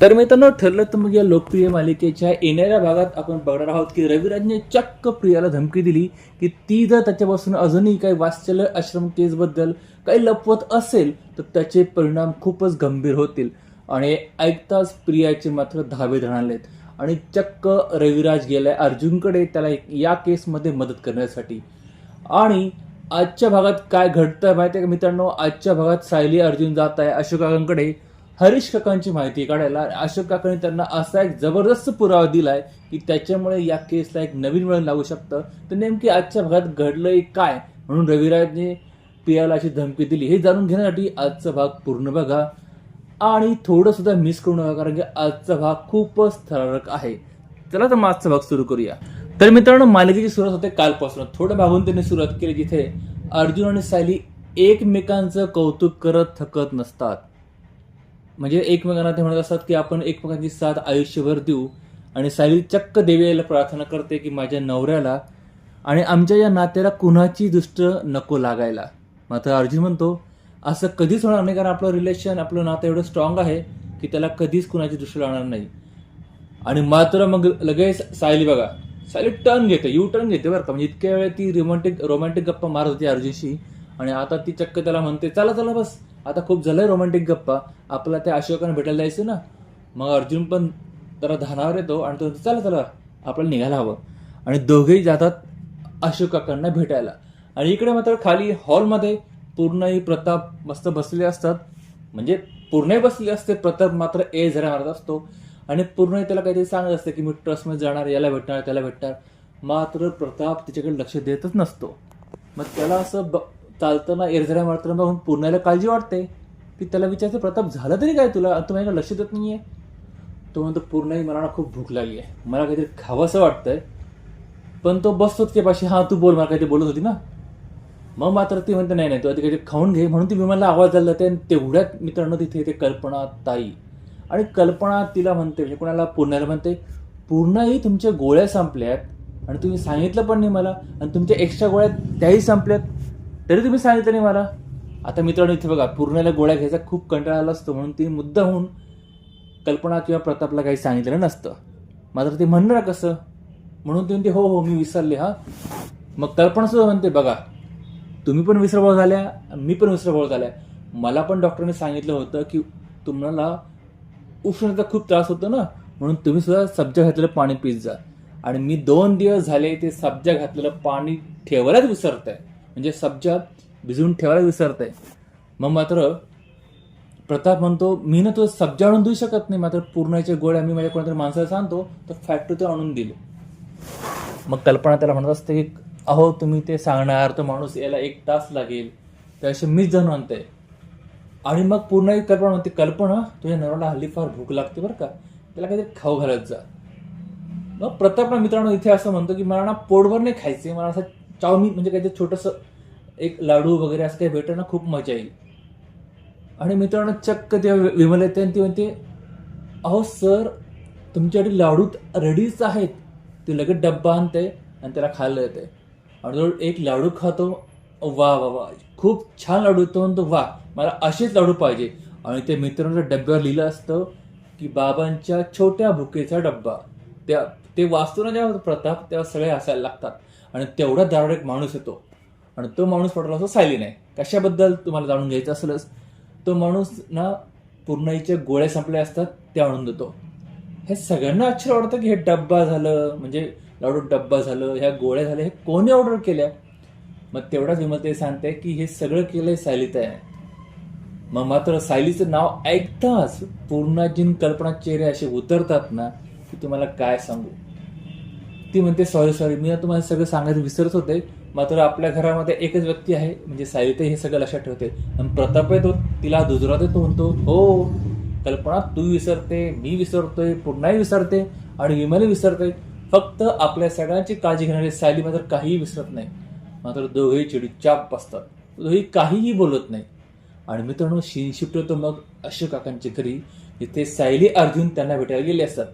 तर मित्रांनो ठरलं तर मग या लोकप्रिय मालिकेच्या येणाऱ्या भागात आपण बघणार आहोत की रविराजने चक्क प्रियाला धमकी दिली की ती जर त्याच्यापासून अजूनही काही वात्सल्य आश्रम केसबद्दल काही लपवत असेल तर त्याचे परिणाम खूपच गंभीर होतील. आणि ऐकताच प्रियाचे मात्र धावे धणालेत आणि चक्क रविराज गेलाय अर्जुनकडे त्याला एक- या केसमध्ये मदत करण्यासाठी. आणि आजच्या भागात काय घडतं माहिती आहे का मित्रांनो? आजच्या भागात सायली अर्जुन जात आहे अशोकांकडे. हरीश काकांची माहिती काढायला अशोक काकांनी त्यांना असा एक जबरदस्त पुरावा दिलाय की त्याच्यामुळे या केसला एक नवीन वळण लागू शकतं. तर नेमकी आजच्या भागात घडलंय काय? म्हणून रविराजने पियाला अशी धमकी दिली. हे जाणून घेण्यासाठी आजचा भाग पूर्ण बघा. आणि थोडं सुद्धा मिस करू नका कारण की आजचा भाग खूपच थरारक आहे. चला तर मग आजचा भाग सुरू करूया. तर मित्रांनो मालिकेची सुरुवात होते कालपासून. थोडं भागून त्यांनी सुरुवात केली जिथे अर्जुन आणि सायली एकमेकांचं कौतुक करत थकत नसतात. म्हणजे एकमेकांना ते म्हणत असतात की आपण एकमेकांची साथ आयुष्यभर देऊ. आणि सायली चक्क देवी यायला प्रार्थना करते की माझ्या नवऱ्याला आणि आमच्या या नात्याला कुणाची दृष्ट नको लागायला. मात्र अर्जुन म्हणतो असं कधीच होणार नाही कारण आपलं रिलेशन आपलं नातं एवढं स्ट्रॉंग आहे की त्याला कधीच कुणाची दृष्ट लागणार नाही. आणि मात्र मग लगेच सायली बघा सायली टर्न घेते यू टर्न घेते बरं का. म्हणजे इतक्या वेळ ती रोमॅन्टिक रोमॅन्टिक गप्पा मारत होती अर्जुनशी. आणि आता ती चक्क त्याला म्हणते चला चला बस. आता खूप झालंय रोमॅन्टिक गप्पा. आपला त्या अशोकानं भेटायला जायचं ना मग अर्जुन पण जरा धानावर येतो आणि तो चला चला आपल्याला निघायला हवं. आणि दोघेही जातात अशोकाकांना भेटायला. आणि इकडे मात्र खाली हॉलमध्ये पूर्णही प्रताप मस्त बसलेले असतात. म्हणजे पूर्णही बसलेले असते प्रताप मात्र ए झऱ्या मारत असतो. आणि पूर्णही त्याला काहीतरी सांगत असते की मी ट्रस्टमध्ये जाणार याला भेटणार त्याला भेटणार. मात्र प्रताप तिच्याकडे लक्ष देतच नसतो. मग त्याला असं ब चालताना एरझऱ्या मारताना बघून पुण्याला काळजी वाटते. की त्याला विचारते प्रताप झालं तरी काय तुला? तुम्ही तू माझ्याकडे लक्ष देत आहे तो म्हणतो पूर्णही मला ना खूप भूक लागली आहे. मला काहीतरी खावंसं वाटतंय. पण तो बसतो तिच्या पाशी हां तू बोल मला काहीतरी बोलत होती ना. मग मात्र ती म्हणते नाही नाही तू आधी काहीतरी खाऊन घे. म्हणून ती विमानला आवाज झाला ते आणि तेवढ्यात मित्रांनो तिथे ते कल्पना ताई. आणि कल्पना तिला म्हणते म्हणजे कोणाला? पूर्णाला म्हणते पूर्णाही तुमच्या गोळ्या संपल्यात. आणि तुम्ही सांगितलं पण नाही मला. आणि तुमच्या एक्स्ट्रा गोळ्या त्याही संपल्यात. तरी तुम्ही सांगितलं नाही मला. आता मित्रांनो इथे बघा पूर्णाला गोळ्या घ्यायचा खूप कंटाळा आला असतो म्हणून ती मुद्दा होऊन कल्पना किंवा प्रतापला काही सांगितलेलं नसतं. मात्र ते म्हणणार कसं? म्हणून ते म्हणते हो हो मी विसरले हा. मग कल्पना सुद्धा म्हणते बघा तुम्ही पण विसरबळ झाल्या मी पण विसरबळ झाल्या. मला पण डॉक्टरने सांगितलं होतं की तुम्हाला उष्णता खूप त्रास होतो ना म्हणून तुम्ही सुद्धा सब्जा घातलेलं पाणी पीत जा. आणि मी दोन दिवस झाले ते सब्जा घातलेलं पाणी ठेवायलाच विसरतंय. म्हणजे सब्जा भिजवून ठेवायला विसरतंय मग मात्र प्रताप म्हणतो मी ना तो सब्जा आणून देऊ शकत नाही. मात्र पुरणाचे गोळ्या मी माझ्या कोणातरी माणसाला सांगतो तर फॅक्टरी आणून दिले मग कल्पना त्याला म्हणत असते की अहो तुम्ही ते सांगणार तो माणूस यायला एक तास लागेल. त्याशी मीच जाणून आणते. आणि मग पूर्ण एक कल्पना म्हणते कल्पना तुझ्या नवऱ्याला हल्ली फार भूक लागते बरं का. त्याला काहीतरी खाऊ घालत जा. मग प्रताप मित्रांनो इथे असं म्हणतो की मला ना पोटभर नाही खायचे मला असं चाऊमिन म्हणजे काहीतरी छोटंसं एक लाडू वगैरे असं काही भेटणं ना खूप मजा येईल. आणि मित्रांनो चक्क ते विमल येते आणि ती म्हणते अहो सर तुमच्यासाठी लाडू रेडीच आहेत. ते लगेच डब्बा आणते आणि त्याला खायला येते आणि तो एक लाडू खातो वा वा वा खूप छान लाडू. तो म्हणतो वा मला असेच लाडू पाहिजे. आणि ते मित्रांच्या डब्यावर लिहिलं असतं की बाबांच्या छोट्या भुकेचा डब्बा. त्या ते वाचतो ना जेव्हा प्रताप तेव्हा सगळे हसायला लागतात. आणि तेवढा दारोड एक माणूस येतो. आणि तो माणूस पडला असतो सायली नाही कशाबद्दल तुम्हाला जाणून घ्यायचं असलंच. तो माणूस ना पूर्णाईच्या गोळ्या संपल्या असतात ते आणून देतो. हे सगळ्यांना आश्चर्य वाटतं की हे डब्बा झालं म्हणजे लाडू डब्बा झालं ह्या गोळ्या झाल्या हे कोणी ऑर्डर केल्या? मग तेवढाच विमलते सांगते की हे सगळं केलंय सायलीत आहे मग मात्र सायलीचं नाव ऐकताच पूर्णाजीन कल्पना चेहरे असे उतरतात ना की तुम्हाला काय सांगू? ती म्हणते सॉरी सॉरी मी तुम्हाला सगळं सांगायचं विसरत होते मात्र आपल्या घरामध्ये एकच व्यक्ती आहे म्हणजे सायली हे सगळं लक्षात ठेवते. आणि प्रताप येतो तिला दुजरात येतो म्हणतो हो कल्पना तू विसरते मी विसरतोय पुन्हाही विसरते आणि विमलही विसरते फक्त आपल्या सगळ्यांची काळजी घेणारी सायली मात्र काहीही विसरत नाही. मात्र दोघेही चिडीचाप बसतात. दोघेही काहीही बोलत नाही. आणि मित्रांनो शी शिफ्ट मग अशोक काकांच्या घरी. जिथे सायली अर्जुन त्यांना भेटायला गेले असतात.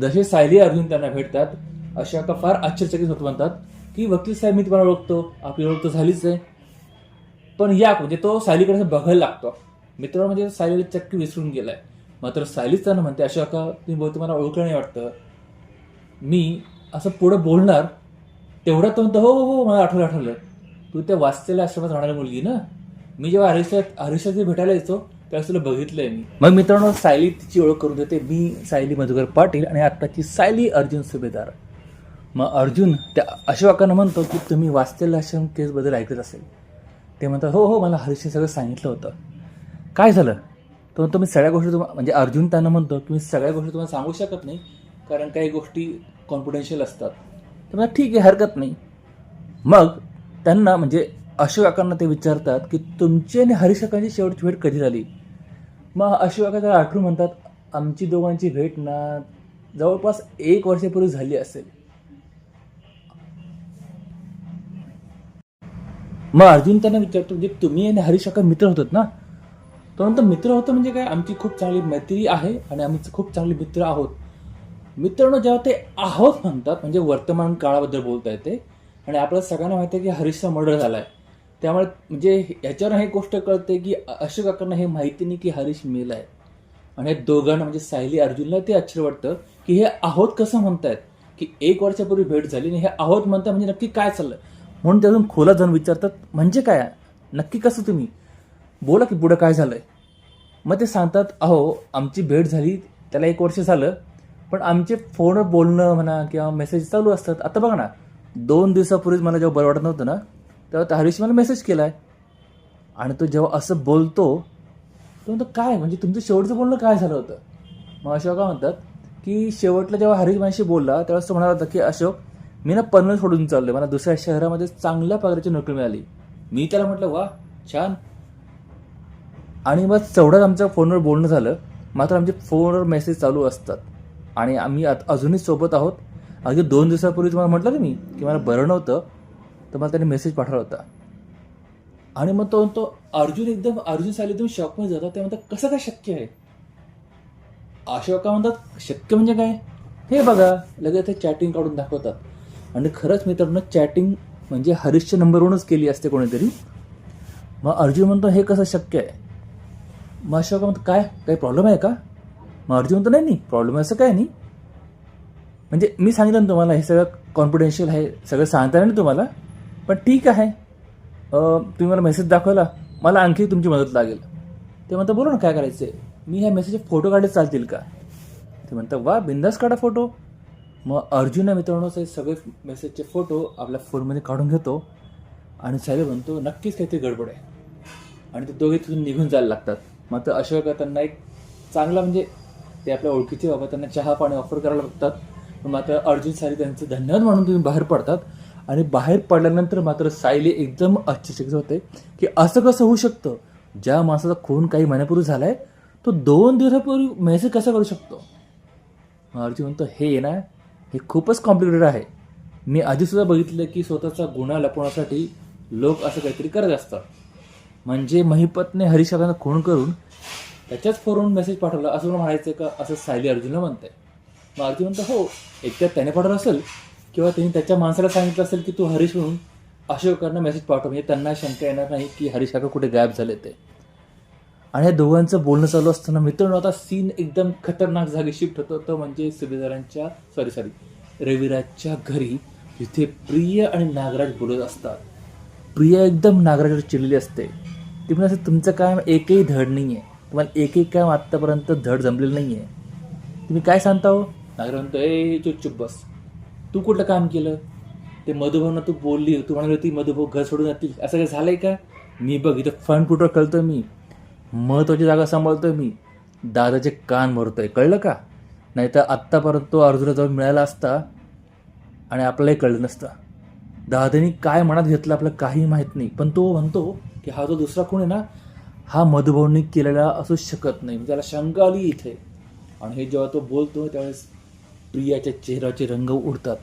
जसे सायली अर्जुन त्यांना भेटतात अशोका फार आश्चर्यचकित होत म्हणतात की वकील साहेब मी तुम्हाला ओळखतो आपली ओळख तर झालीच आहे. पण या म्हणजे तो सायलीकडे बघायला लागतो. मित्र म्हणजे सायलीला चक्की विसरून गेलाय. मात्र सायलीच त्यांना म्हणते अशा का तुम्ही बोलतो मला ओळखलं नाही वाटतं. मी असं पुढं बोलणार तेवढा तो म्हणतो हो हो हो मला आठवलं आठवलं. तू त्या वाचलेल्या आश्रमात राहणारी मुलगी ना? मी जेव्हा हरिशात हरिशात भेटायला यायचो त्यावेळेस तुला बघितलंय मी. मग मित्रांनो सायली तिची ओळख करून देते. मी सायली मधुकर पाटील आणि आत्ताची सायली अर्जुन सुभेदार. मग अर्जुन त्या अशोकानं म्हणतो की तुम्ही वाचलेलं आश्रम केसबद्दल ऐकत असेल. ते म्हणतात हो हो मला हरीशने सगळं सांगितलं होतं. काय झालं? तो म्हणतो मी सगळ्या गोष्टी तुम्हाला म्हणजे अर्जुन त्यांना म्हणतो की मी सगळ्या गोष्टी तुम्हाला सांगू शकत नाही कारण काही गोष्टी कॉन्फिडेन्शियल असतात. तर मला ठीक आहे हरकत नाही. मग त्यांना म्हणजे अशोकांना ते विचारतात की तुमची आणि हरिशकांची शेवटची भेट कधी झाली? मग अशोका त्याला आठवून म्हणतात आमची दोघांची भेट ना जवळपास एक वर्षापूर्वी झाली असेल. मग अर्जुन त्यांना विचारतो म्हणजे तुम्ही आणि हरिशका मित्र होतात ना? तो म्हणतो मित्र होतं म्हणजे काय? आमची खूप चांगली मैत्री आहे आणि आम्ही खूप चांगले मित्र आहोत. मित्रांनो जेव्हा ते आहोत म्हणतात म्हणजे वर्तमान काळाबद्दल बोलत आहे ते आणि आपल्याला सगळ्यांना माहिती आहे की हरीशचा मर्डर झाला आहे त्यामुळे म्हणजे याच्यावर हे गोष्ट कळते की अशोक काकांना हे माहिती नाही की हरीश मेला आहे आणि दोघांना म्हणजे सायली अर्जुनला ते आश्चर्य वाटतं की हे आहोत कसं म्हणतायत? की एक वर्षापूर्वी भेट झाली आणि हे आहोत म्हणता म्हणजे नक्की काय चाललं म्हणून ते अजून खोला जाऊन विचारतात म्हणजे काय? नक्की कसं तुम्ही? बोला की पुढं काय झालं आहे मग ते सांगतात अहो आमची भेट झाली त्याला एक वर्ष झालं पण आमचे फोनवर बोलणं म्हणा किंवा मेसेज चालू असतात. आता बघा ना दोन दिवसापूर्वीच मला जेव्हा बरं वाटत नव्हतं ना तेव्हा त्या हरीश मला मेसेज केला आहे आणि तो जेव्हा असं बोलतो तो म्हणतो काय? म्हणजे तुमचं शेवटचं बोलणं काय झालं होतं? मग अशोक काय म्हणतात की शेवटला जेव्हा हरीश माझ्याशी बोलला तेव्हाच तो म्हणाला होता की अशोक मी ना पनवेल सोडून चाललो मला दुसऱ्या शहरामध्ये चांगल्या पगाराची नोकरी मिळाली. मी त्याला म्हटलं वा छान. आणि मग तेवढंच आमच्या फोनवर बोलणं झालं. मात्र आमचे फोनवर मेसेज चालू असतात. आणि आम्ही अजूनही सोबत आहोत. अगदी दोन दिवसापूर्वी तुम्हाला म्हटलं ना मी की मला बरं नव्हतं तर मला त्याने मेसेज पाठवला होता. आणि मग तो तो अर्जुन एकदम अर्जुन साली एकदम शॉकमध्ये जातात. ते म्हणतात कसं काय शक्य आहे? अशोका म्हणतात शक्य म्हणजे काय? हे बघा लगेच ते चॅटिंग काढून दाखवतात. आणि खरंच मित्रांनो चॅटिंग म्हणजे हरीशच्या नंबरवरूनच केली असते कोणीतरी. मग अर्जुन म्हणतो हे कसं शक्य आहे? मग अशोक म्हणतो काय? काही प्रॉब्लेम आहे का? मग अर्जुन म्हणतो नाही नाही प्रॉब्लेम असं काय नाही. म्हणजे मी सांगितलं ना तुम्हाला हे सगळं कॉन्फिडेन्शियल आहे सगळं सांगता नाही तुम्हाला पण ठीक आहे. तुम्ही मला मेसेज दाखवला मला आणखी तुमची मदत लागेल. ते म्हणतं बोला ना काय करायचं आहे मी ह्या मेसेजचे फोटो काढले चालतील का? ते म्हणतं वा बिंदास काढा फोटो मग अर्जुन मित्रांनोचे सगळे मेसेजचे फोटो आपल्या फोनमध्ये काढून घेतो. आणि साहेब म्हणतो नक्कीच काहीतरी गडबड आहे. आणि ते दोघे तिथून निघून जायला लागतात. मात्र अशोक त्यांना एक चांगला म्हणजे ते आपल्या ओळखीचे बाबा त्यांना चहा पाणी ऑफर करायला बघतात मात्र अर्जुन सायली त्यांचं धन्यवाद म्हणून तुम्ही बाहेर पडतात. आणि बाहेर पडल्यानंतर मात्र सायली एकदम आश्चर्यचकित होते की असं कसं होऊ शकतं? ज्या माणसाचा खून काही महिन्यापूर्वी झाला आहे तो दोन दिवसापूर्वी मेसेज कसा करू शकतो? अर्जुन म्हणतो हे ना हे खूपच कॉम्प्लिकेटेड आहे. मी आधीसुद्धा बघितलं की स्वतःचा गुन्हा लपवण्यासाठी लोक असं काहीतरी करत असतात. म्हणजे महिपतने हरिशाला खून करून त्याच्याच फोनवरून मेसेज पाठवला असं मला म्हणायचं का? असं सायली अर्जुनला आहे मग अर्जुन म्हणतो हो एकतर त्याने पाठवलं असेल किंवा त्यांनी त्याच्या माणसाला सांगितलं असेल की तू हरीश म्हणून अशोकांना मेसेज पाठव. म्हणजे त्यांना शंका येणार नाही की हरीश कुठे गायब झाले ते. आणि या दोघांचं बोलणं चालू असताना मित्रांनो आता सीन एकदम खतरनाक जागी शिफ्ट होतो. तो म्हणजे सुभेदारांच्या सॉरी सॉरी रविराजच्या घरी जिथे प्रिय आणि नागराज बोलत असतात. प्रिया एकदम नागराजवर चिडलेली असते. ती म्हणजे असं तुमचं काम एकही धड नाही आहे तुम्हाला एकही काम आत्तापर्यंत धड जमलेलं नाही आहे तुम्ही काय सांगता हो? नागराज म्हणतो ए चुप चुप बस. तू कुठलं काम केलं? ते मधुभावना तू बोलली तू म्हणाली होती मधुभाऊ घर सोडून जातील. असं काही झालं आहे का? मी बघ इथं फंड कुठं कळतो मी. महत्त्वाची जागा सांभाळतोय मी. दादाचे कान भरतोय कळलं का? नाही तर आत्तापर्यंत तो अर्जुना जाऊन मिळाला असता आणि आपल्यालाही कळलं नसतं. दादानी काय मनात घेतलं आपलं काही माहीत नाही. पण तो म्हणतो की हा जो दुसरा कोण आहे ना हा मधुभावनी केलेला असू शकत नाही. म्हणजे त्याला शंका आली इथे. आणि हे जेव्हा तो बोलतो त्यावेळेस प्रियाच्या चेहऱ्याचे रंग उडतात.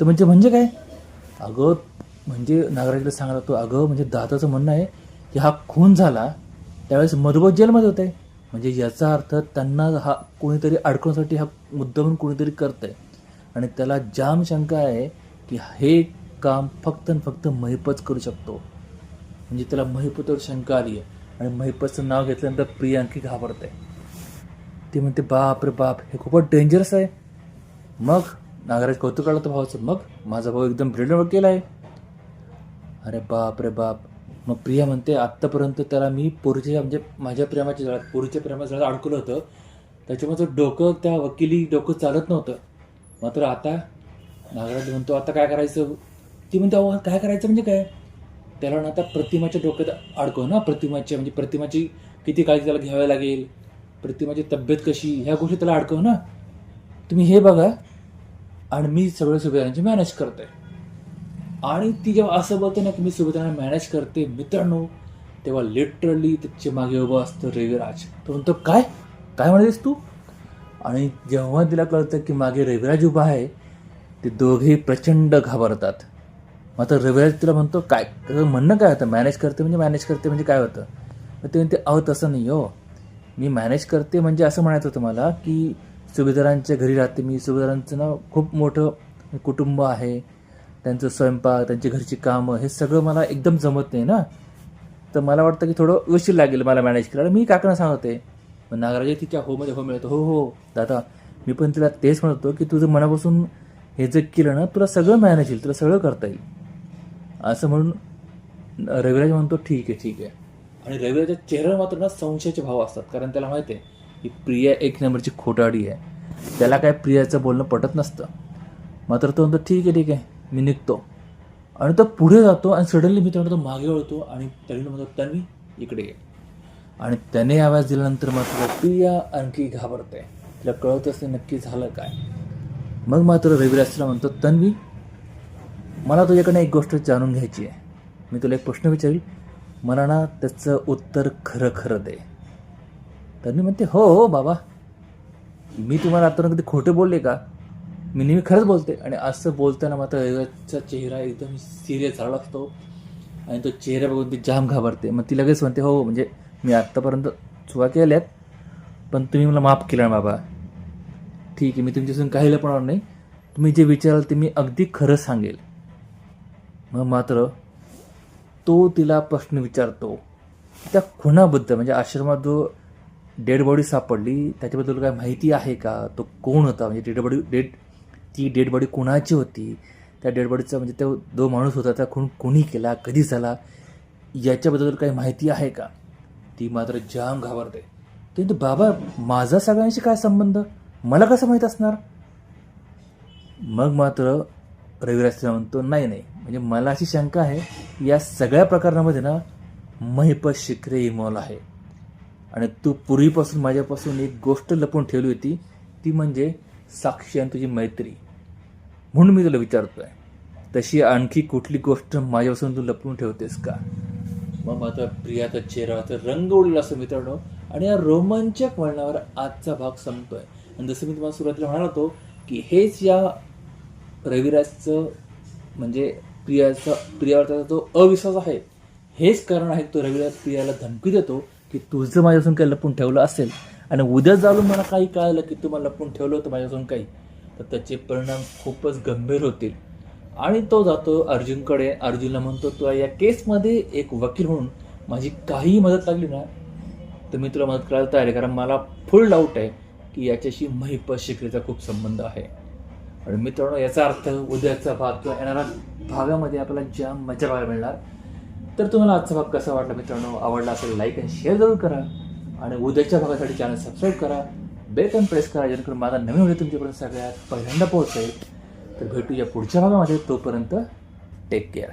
तर म्हणजे म्हणजे काय? अगं म्हणजे नागराजला सांगत तो अगं म्हणजे दादाचं म्हणणं आहे की हा खून झाला त्यावेळेस मधुबत जेलमध्ये होते. म्हणजे याचा अर्थ त्यांना हा कोणीतरी अडकवण्यासाठी हा मुद्दा म्हणून कोणीतरी करत आहे आणि त्याला जाम शंका आहे की हे काम फक्त आणि फक्त महिपच करू शकतो. म्हणजे त्याला महिपतवर शंका आली आहे. आणि महिपतचं नाव घेतल्यानंतर प्रिया आणखी घाबरते. ती म्हणते बाप रे बाप हे खूपच डेंजरस आहे. मग नागराज कौतुक काढलं तर भावाचं मग माझा भाऊ एकदम ब्रिलियंट केला आहे. अरे बाप रे बाप मग प्रिया म्हणते आत्तापर्यंत त्याला मी पोरीच्या म्हणजे माझ्या प्रेमाच्या जळात पोरीच्या प्रेमाच्या जळात अडकलं होतं. त्याच्यामुळे तो डोकं त्या वकिली डोकं चालत नव्हतं. मात्र आता नागराज म्हणतो आता काय करायचं? ती म्हणते अहो काय करायचं म्हणजे काय? त्याला ना आता प्रतिमाच्या डोक्यात अडकव ना प्रतिमाच्या म्हणजे प्रतिमाची किती काळजी त्याला घ्यावी लागेल? प्रतिमाची तब्येत कशी? ह्या गोष्टी त्याला अडकव ना. तुम्ही हे बघा आणि मी सगळं सुभेदारांची मॅनेज करतोय. आणि ती जेव्हा असं बोलते ना की मी सुविधांना मॅनेज करते मित्रांनो तेव्हा लिटरली त्याच्यामागे उभं असतं रविराज. तो म्हणतो काय? काय म्हणालीस तू? आणि जेव्हा तिला कळतं की मागे रविराज उभा आहे ते दोघेही प्रचंड घाबरतात. मात्र रविराज तिला म्हणतो काय? त्याचं म्हणणं काय होतं? मॅनेज करते म्हणजे मॅनेज करते म्हणजे काय होतं? मग ते म्हणते अहो तसं नाही हो. मी मॅनेज करते म्हणजे असं म्हणायचं होतं मला की सुभेदारांच्या घरी राहते मी. सुभेदारांचं ना खूप मोठं कुटुंब आहे. त्यांचं स्वयंपाक त्यांची घरची कामं हे सगळं मला एकदम जमत नाही ना. तर मला वाटतं की थोडं उशीर लागेल मला मॅनेज करायला. मी काकांना सांगते. मग नागराजे तिच्या होमध्ये हो मिळतो. हो हो दादा मी पण तिला तेच म्हणतो की तुझं मनापासून हे जर केलं ना तुला सगळं मॅनेज येईल तुला सगळं करता येईल. असं म्हणून रविराज म्हणतो ठीक आहे ठीक आहे. आणि रविराजच्या चेहऱ्यावर मात्र ना संशयाचे भाव असतात. कारण त्याला माहिती आहे की प्रिया एक नंबरची खोटाडी आहे. त्याला काय प्रियाचं बोलणं पटत नसतं. मात्र तो म्हणतो ठीक आहे ठीक आहे. मी निघतो. आणि तो पुढे जातो आणि सडनली मी तो मागे वळतो आणि त्याने म्हणतो तन्वी इकडे ये. आणि त्याने आवाज दिल्यानंतर मात्र प्रिया आणखी घाबरते. तिला कळतच नाही नक्की झालं काय. मग मात्र रविराजला म्हणतो तन्वी मला तुझ्याकडनं एक गोष्ट जाणून घ्यायची आहे. मी तुला एक प्रश्न विचारील. मला ना त्याचं उत्तर खरं खरं दे. तन्वी म्हणते हो हो बाबा. मी तुम्हाला आता कधी खोटे बोलले का? मी नेहमी खरंच बोलते. आणि असं बोलताना मात्र रजतचा चेहरा एकदम सिरियस झाला असतो. आणि तो चेहरा बघून ती जाम घाबरते. मग ती लगेच म्हणते हो म्हणजे मी आत्तापर्यंत चुका केल्यात पण तुम्ही मला माफ केलं ना बाबा. ठीक आहे मी तुमच्यापासून काही लपणार नाही. तुम्ही जे विचाराल ते मी अगदी खरं सांगेल. मग मात्र तो तिला प्रश्न विचारतो त्या खुनाबद्दल म्हणजे आश्रमात जो डेड बॉडी सापडली त्याच्याबद्दल काय माहिती आहे का? तो कोण होता? म्हणजे डेड बॉडी डेड ती डेड बॉडी कोणाची होती? त्या डेड बॉडीचा म्हणजे तो जो माणूस होता त्या खून कोणी केला कधी झाला? याच्याबद्दल काही माहिती आहे का? ती मात्र जाम घाबरते. किंतु बाबा माझा सगळ्यांशी काय संबंध? मला कसं माहीत असणार? मग मात्र रविराज म्हणतो नाही नाही. म्हणजे मला अशी शंका आहे या सगळ्या प्रकरणामध्ये ना महिप शिखरे इमॉल आहे. आणि तू पूर्वीपासून माझ्यापासून एक गोष्ट लपून ठेवली होती ती म्हणजे साक्षी आणि तुझी मैत्री. म्हणून मी तुला विचारतोय तशी आणखी कुठली गोष्ट माझ्यापासून तू लपवून ठेवतेस का? मग माझा प्रियाचा चेहरा तर रंग उडला असं मित्रांनो आणि या रोमांचक वळणावर आजचा भाग संपतोय. आणि जसं मी तुम्हाला सुरुवातीला म्हणाल होतो की हेच या रविराजचं म्हणजे प्रियाचा प्रियावरचा जो अविश्वास आहे हेच कारण आहे तो रविराज प्रियाला धमकी देतो की तुझं माझ्यापासून काही लपून ठेवलं असेल आणि उद्या जाऊन मला काही कळलं की तुम्हाला लपून ठेवलं होतं माझ्यापासून काही तर त्याचे परिणाम खूपच गंभीर होतील. आणि तो जातो अर्जुनकडे. अर्जुनला म्हणतो तुला या केसमध्ये एक वकील म्हणून माझी काहीही मदत लागली ना तर मी तुला मदत करायला तयार आहे. कारण मला फुल डाऊट आहे की याच्याशी महिप शिकरीचा खूप संबंध आहे. आणि मित्रांनो याचा अर्थ उद्याचा भाग किंवा येणाऱ्या भागामध्ये आपल्याला जाम मजा पाहायला मिळणार तर तुम्हाला आजचा भाग कसा वाटला मित्रांनो? आवडला असेल लाईक आणि शेअर जरूर करा. आणि उद्याच्या भागासाठी चॅनल सबस्क्राईब करा. बेकन प्रेस करा जेणेकरून माझा नवीन व्हिडिओ तुमच्यापर्यंत सगळ्यात पहिल्यांदा पोहोचेल. तर भेटूया पुढच्या भागामध्ये. तोपर्यंत टेक केअर